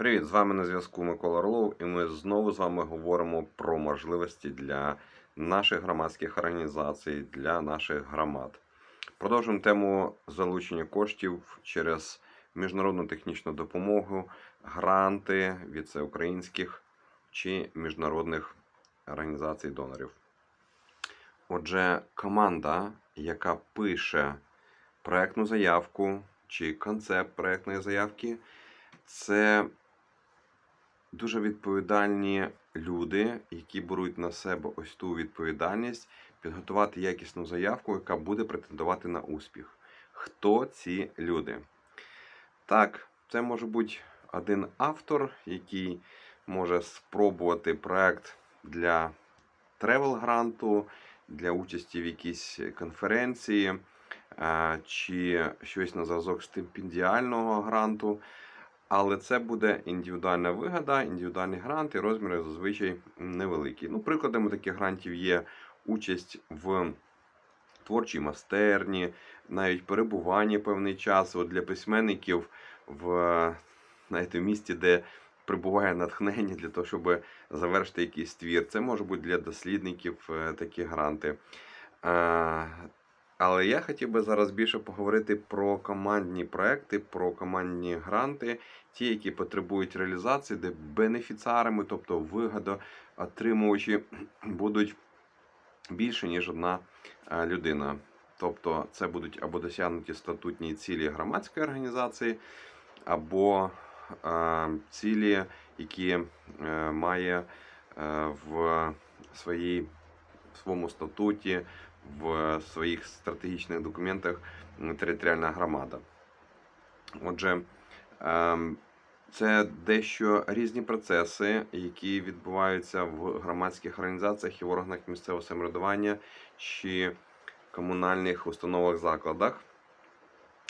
Привіт, з вами на зв'язку Микола Орлов, і ми знову з вами говоримо про можливості для наших громадських організацій, для наших громад. Продовжуємо тему залучення коштів через міжнародну технічну допомогу, гранти від всеукраїнських чи міжнародних організацій донорів. Отже, команда, яка пише проектну заявку чи концепт проектної заявки, це дуже відповідальні люди, які беруть на себе ось ту відповідальність підготувати якісну заявку, яка буде претендувати на успіх. Хто ці люди? Так, це може бути один автор, який може спробувати проект для тревел-гранту, для участі в якійсь конференції е, чи щось на зразок стипендіального гранту. Але це буде індивідуальна вигода, індивідуальний грант і розміри зазвичай невеликі. Ну, прикладами таких грантів є участь в творчій майстерні, навіть перебування певний час От для письменників в, знаєте, в місті, де прибуває натхнення для того, щоб завершити якийсь твір. Це може бути для дослідників е, такі гранти. Але я хотів би зараз більше поговорити про командні проекти, про командні гранти, ті, які потребують реалізації, де бенефіціарами, тобто вигодоотримувачі, будуть більше, ніж одна е, людина. Тобто це будуть або досягнуті статутні цілі громадської організації, або е, цілі, які е, має в своїй в своєму статуті, в своїх стратегічних документах територіальна громада. Отже, ем, це дещо різні процеси, які відбуваються в громадських організаціях і в органах місцевого самоврядування чи комунальних установах закладах.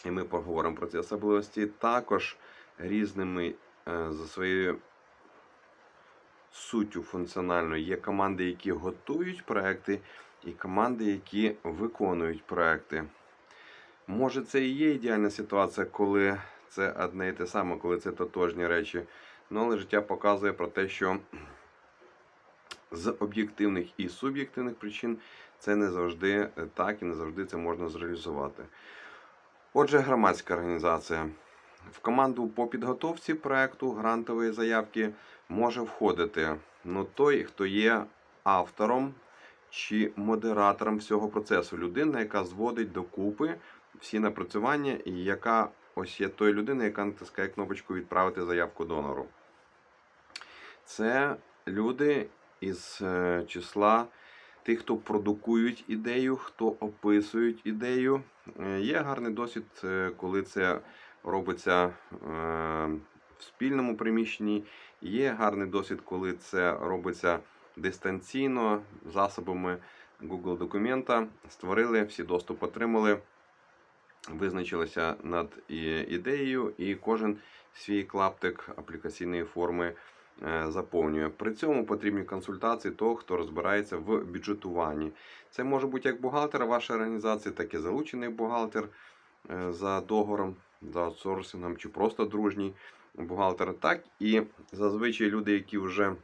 І ми поговоримо про ці особливості. Також різними е, за своєю суттю функціональною є команди, які готують проекти, і команди, які виконують проекти. Може, це і є ідеальна ситуація, коли це одне і те саме, коли це тотожні речі. Ну, але життя показує про те, що з об'єктивних і суб'єктивних причин це не завжди так і не завжди це можна зреалізувати. Отже, громадська організація. В команду по підготовці проекту грантової заявки може входити ну, той, хто є автором чи модератором всього процесу. Людина, яка зводить докупи всі напрацювання, і яка ось є тою людиною, яка натискає кнопочку Відправити заявку донору. Це люди із е, числа тих, хто продукують ідею, хто описують ідею. Е, Є гарний досвід, е, коли це робиться в спільному приміщенні. Є гарний досвід, коли це робиться дистанційно засобами Google документа. Створили, всі доступ отримали, визначилися над ідеєю, і кожен свій клаптик аплікаційної форми е, заповнює. При цьому потрібні консультації того, хто розбирається в бюджетуванні. Це може бути як бухгалтер вашої організації, так і залучений бухгалтер е, за договором, за аутсорсингом, чи просто дружній бухгалтер. Так і зазвичай люди, які вже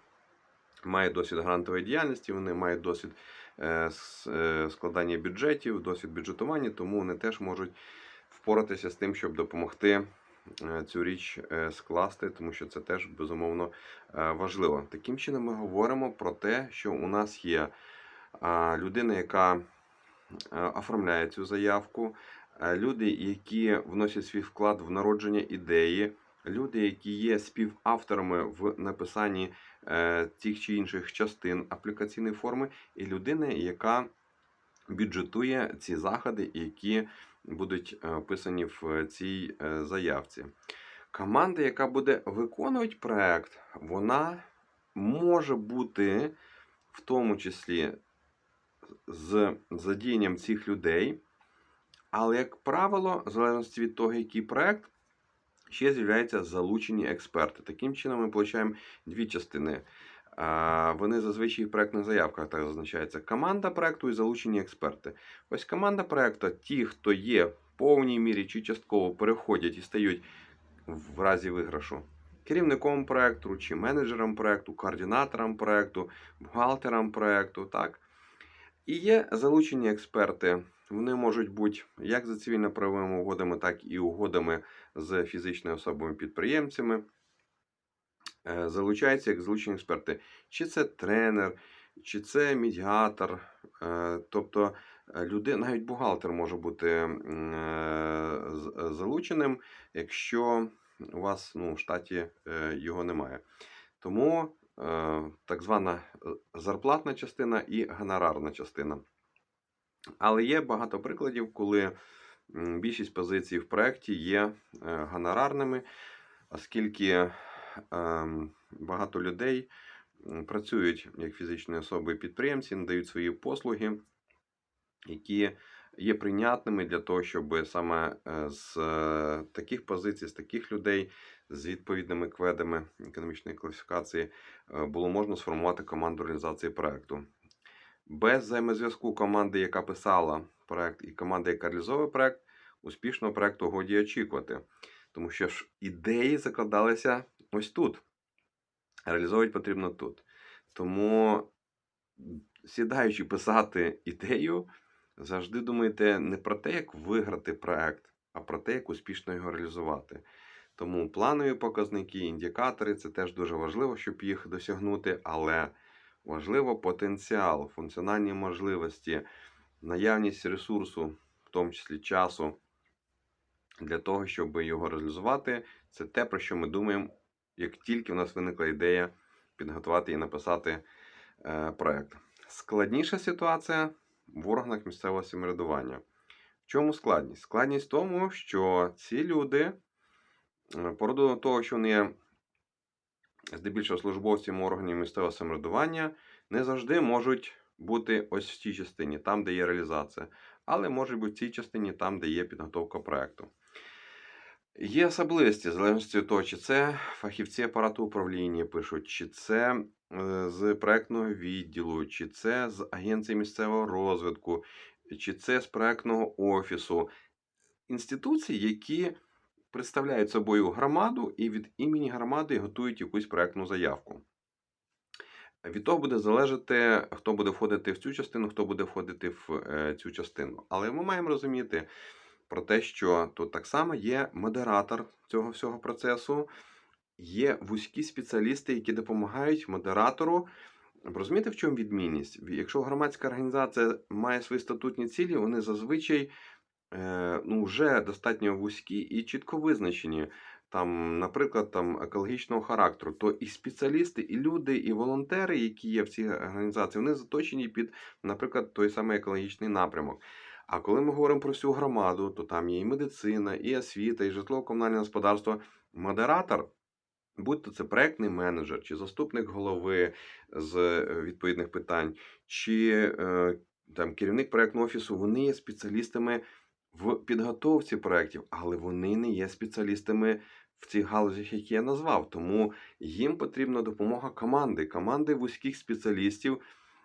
мають досвід грантової діяльності, вони мають досвід е, е, складання бюджетів, досвід бюджетування, тому вони теж можуть впоратися з тим, щоб допомогти е, цю річ скласти, тому що це теж безумовно важливо. Таким чином, ми говоримо про те, що у нас є людина, яка оформляє цю заявку, люди, які вносять свій вклад в народження ідеї, люди, які є співавторами в написанні е, тих чи інших частин аплікаційної форми, і людина, яка бюджетує ці заходи, які будуть е, описані в цій е, заявці. Команда, яка буде виконувати проект, вона може бути в тому числі з задіянням цих людей, але, як правило, в залежності від того, який проект, ще з'являються залучені експерти. Таким чином, ми отримуємо дві частини. Вони зазвичай в проектних заявках так зазначається. Команда проекту і залучені експерти. Ось команда проекту, ті, хто є в повній мірі чи частково переходять і стають в разі виграшу керівником проекту, чи менеджером проекту, координатором проекту, бухгалтером проекту. Так? І є залучені експерти. Вони можуть бути як за цивільно-правовими угодами, так і угодами з фізичними особами-підприємцями. Е, Залучаються як залучені експерти. Чи це тренер, чи це медіатор. е, Тобто е, люди, навіть бухгалтер може бути залученим, якщо у вас ну, в штаті його немає. Тому так звана зарплатна частина і гонорарна частина. Але є багато прикладів, коли більшість позицій в проєкті є е, гонорарними, оскільки ем, багато людей працюють як фізичні особи підприємці, надають свої послуги, які є прийнятними для того, щоб саме е, з е, таких позицій, з таких людей, з відповідними кведами економічної кваліфікації е, було можна сформувати команду реалізації проекту. Без взаємозв'язку команди, яка писала проект, і команди, яка реалізовує проект, успішного проекту годі очікувати. Тому що ж ідеї закладалися ось тут. Реалізовувати потрібно тут. Тому, сідаючи писати ідею, завжди думайте не про те, як виграти проект, а про те, як успішно його реалізувати. Тому планові показники, індикатори це теж дуже важливо, щоб їх досягнути, але важливо потенціал, функціональні можливості, наявність ресурсу, в тому числі часу, для того, щоб його реалізувати. Це те, про що ми думаємо, як тільки в нас виникла ідея підготувати і написати е, проект. Складніша ситуація в органах місцевого самоврядування. В чому складність? Складність в тому, що ці люди, е, породу того, що вони є здебільшого службовцями органів місцевого самоврядування, не завжди можуть бути ось в цій частині, там, де є реалізація, але можуть бути в цій частині, там, де є підготовка проекту. Є особливості, в залежності від того, чи це фахівці апарату управління пишуть, чи це е, з проектного відділу, чи це з агенції місцевого розвитку, чи це з проектного офісу. Інституції, які представляють собою громаду і від імені громади готують якусь проектну заявку. Від того буде залежати, хто буде входити в цю частину, хто буде входити в е, цю частину. Але ми маємо розуміти про те, що тут так само є модератор цього всього процесу, є вузькі спеціалісти, які допомагають модератору. Розумієте, в чому відмінність? Якщо громадська організація має свої статутні цілі, вони зазвичай ну, вже достатньо вузькі і чітко визначені. Там, наприклад, там екологічного характеру, то і спеціалісти, і люди, і волонтери, які є в цій організації, вони заточені під, наприклад, той самий екологічний напрямок. А коли ми говоримо про всю громаду, то там є і медицина, і освіта, і житлово-комунальне господарство. Модератор, будь то це проектний менеджер, чи заступник голови з е, відповідних питань, чи е, там керівник проектного офісу, вони є спеціалістами в підготовці проєктів, але вони не є спеціалістами в цих галузях, які я назвав. Тому їм потрібна допомога команди, команди вузьких спеціалістів,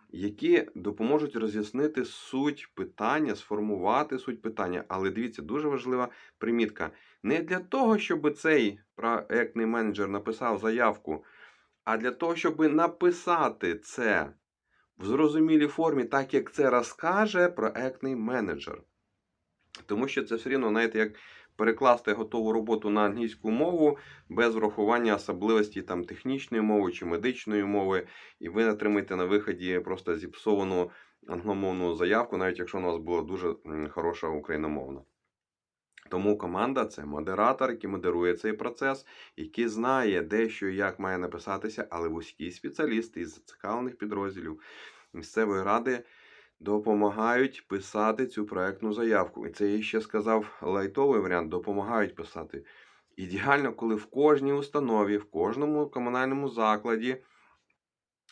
які допоможуть роз'яснити суть питання, сформувати суть питання. Але дивіться, дуже важлива примітка. Не для того, щоб цей проектний менеджер написав заявку, а для того, щоб написати це в зрозумілій формі, так як це розкаже проектний менеджер. Тому що це все рівно, знаєте, як перекласти готову роботу на англійську мову без врахування особливостей там, технічної мови чи медичної мови, і ви отримаєте на виході просто зіпсовану англомовну заявку, навіть якщо у вас була дуже хороша україномовна. Тому команда це модератор, який модерує цей процес, який знає, де що і як має написатися, але вузькі спеціалісти із зацікавлених підрозділів місцевої ради допомагають писати цю проектну заявку. І це я ще сказав лайтовий варіант, допомагають писати. Ідеально, коли в кожній установі, в кожному комунальному закладі,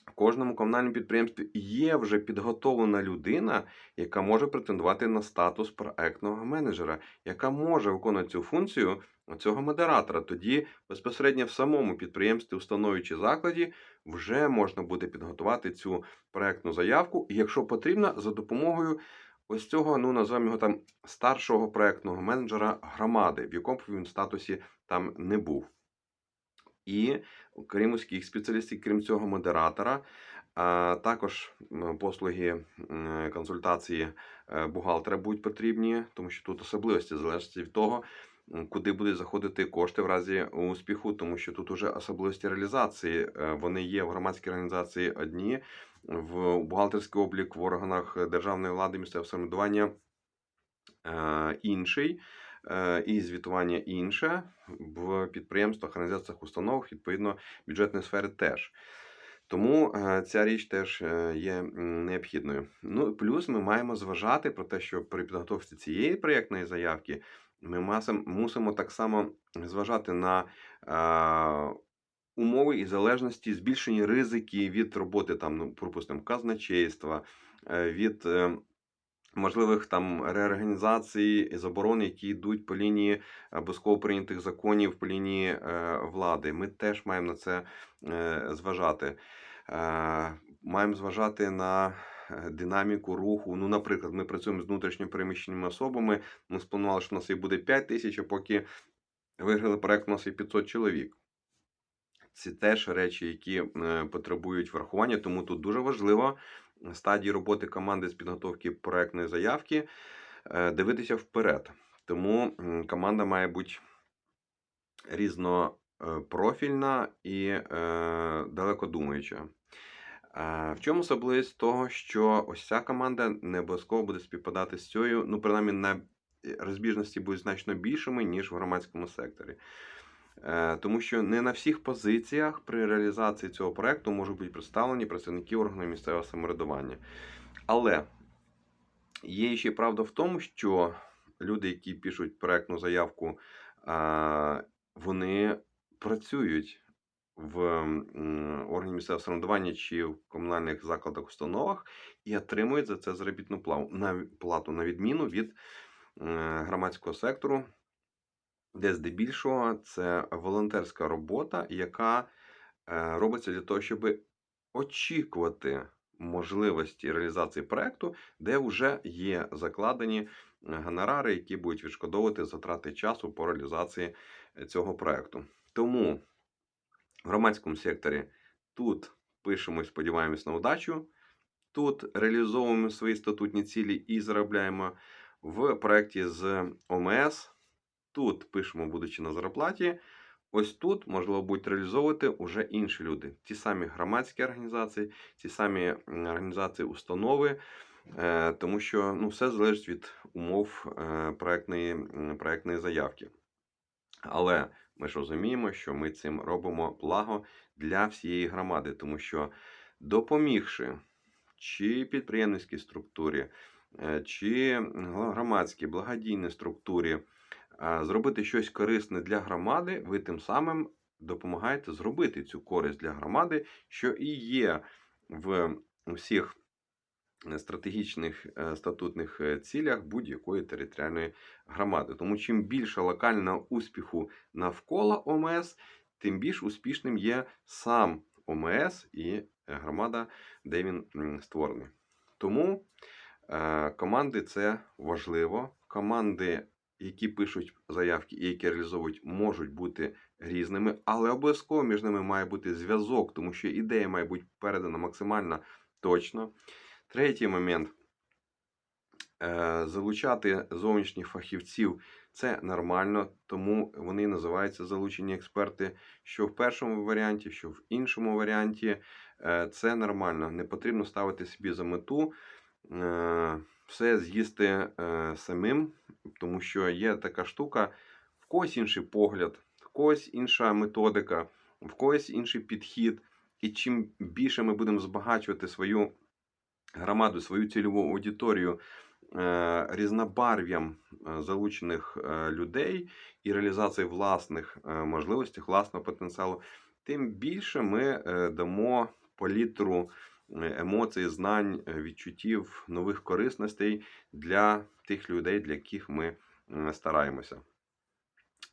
в кожному комунальному підприємстві є вже підготовлена людина, яка може претендувати на статус проектного менеджера, яка може виконувати цю функцію цього модератора. Тоді безпосередньо в самому підприємстві, установі чи закладі вже можна буде підготувати цю проектну заявку, якщо потрібно, за допомогою ось цього, ну називаємо його там старшого проектного менеджера громади, в якому він статусі там не був. і крім вузьких спеціалістів, крім цього, модератора. А також послуги консультації е, бухгалтера будуть потрібні, тому що тут особливості залежать від того, куди будуть заходити кошти в разі успіху, тому що тут уже особливості реалізації. Е, Вони є в громадській організації одні, в бухгалтерський облік в органах державної влади, місцевого самоврядування е, інший. е, І звітування інше в підприємствах, організаціях, установах, відповідно, бюджетної сфери теж. Тому ця річ теж є необхідною. Ну, плюс ми маємо зважати про те, що при підготовці цієї проєктної заявки ми мусимо так само зважати на умови і залежності, збільшені ризики від роботи там, ну, припустимо, казначейства, е, від е, можливих там реорганізацій і заборон, які йдуть по лінії обов'язково прийнятих законів, по лінії е, влади. Ми теж маємо на це зважати. Маємо зважати на динаміку руху. Ну, наприклад, ми працюємо з внутрішньо переміщеними особами. Ми спланували, що у нас їх буде 5 тисяч, а поки виграли проект, у нас є 500 чоловік. Це теж речі, які е, потребують врахування, тому тут дуже важливо стадії роботи команди з підготовки проектної заявки е, дивитися вперед. Тому команда має бути різнопрофільна і е, далекодумаюча. Е, В чому особливість того, що ось ця команда не обов'язково буде співпадати з цією, ну, принаймні, на розбіжності будуть значно більшими, ніж в громадському секторі. Е, Тому що не на всіх позиціях при реалізації цього проекту можуть бути представлені працівники органів місцевого самоврядування. Але є ще правда в тому, що люди, які пишуть проектну заявку, вони працюють в органі місцевого самоврядування чи в комунальних закладах, установах і отримують за це заробітну плату, на відміну від е, громадського сектору, де здебільшого це волонтерська робота, яка е, робиться для того, щоб очікувати можливості реалізації проекту, де вже є закладені е, гонорари, які будуть відшкодовувати затрати часу по реалізації цього проекту. Тому в громадському секторі тут пишемо і сподіваємось на удачу. Тут реалізовуємо свої статутні цілі і заробляємо в проєкті з ОМС. Тут пишемо, будучи на зарплаті. Ось тут можливо будуть реалізовувати уже інші люди. Ті самі громадські організації, ті самі організації, установи, е, тому що ну, все залежить від умов е, проектної заявки. Але ми ж розуміємо, що ми цим робимо благо для всієї громади, тому що допомігши чи підприємницькій структурі, е, чи громадській благодійній структурі е, зробити щось корисне для громади, ви тим самим допомагаєте зробити цю користь для громади, що і є в всіх стратегічних е, статутних е, цілях будь-якої територіальної громади. Тому чим більше локального успіху навколо ОМС, тим більш успішним є сам ОМС і е, громада, де він створений. Тому е, команди це важливо. Команди, які пишуть заявки і які реалізовують, можуть бути різними, але обов'язково між ними має бути зв'язок, тому що ідея має бути передана максимально точно. Третій момент. Е, Залучати зовнішніх фахівців це нормально, тому вони називаються залучені експерти, що в першому варіанті, що в іншому варіанті. Е, Це нормально. Не потрібно ставити собі за мету е, все з'їсти самим, тому що є така штука, в когось інший погляд, в когось інша методика, в когось інший підхід. І чим більше ми будемо збагачувати свою громаду, свою цільову аудиторію е, різнобарв'ям е, залучених е, людей і реалізації власних можливостей, власного потенціалу, тим більше ми дамо палітру емоцій, знань, відчуттів, нових корисностей для тих людей, для яких ми стараємося.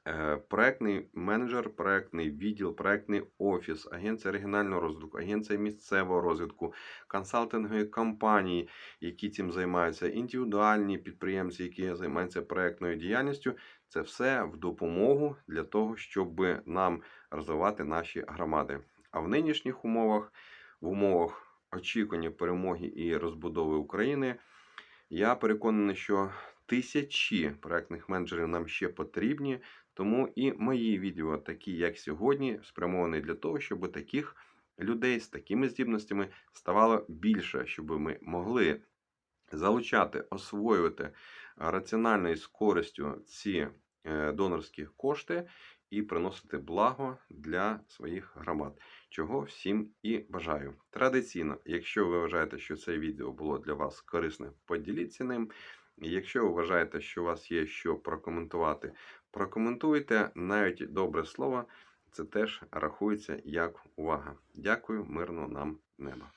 Е, проектний менеджер, проектний відділ, проектний офіс, агенція регіонального розвитку, агенція місцевого розвитку, консалтингові компанії, які цим займаються, індивідуальні підприємці, які займаються проектною діяльністю. Це все в допомогу для того, щоб нам розвивати наші громади. А в нинішніх умовах, в умовах очікування перемоги і розбудови України, я переконаний, що тисячі проектних менеджерів нам ще потрібні. Тому і мої відео, такі як сьогодні, спрямовані для того, щоб таких людей з такими здібностями ставало більше, щоб ми могли залучати, освоювати раціонально і з користю ці е, донорські кошти і приносити благо для своїх громад, чого всім і бажаю. Традиційно, якщо ви вважаєте, що це відео було для вас корисне, поділіться ним. Якщо ви вважаєте, що у вас є що прокоментувати, прокоментуйте навіть добре слово. Це теж рахується як увага. Дякую, мирного нам неба.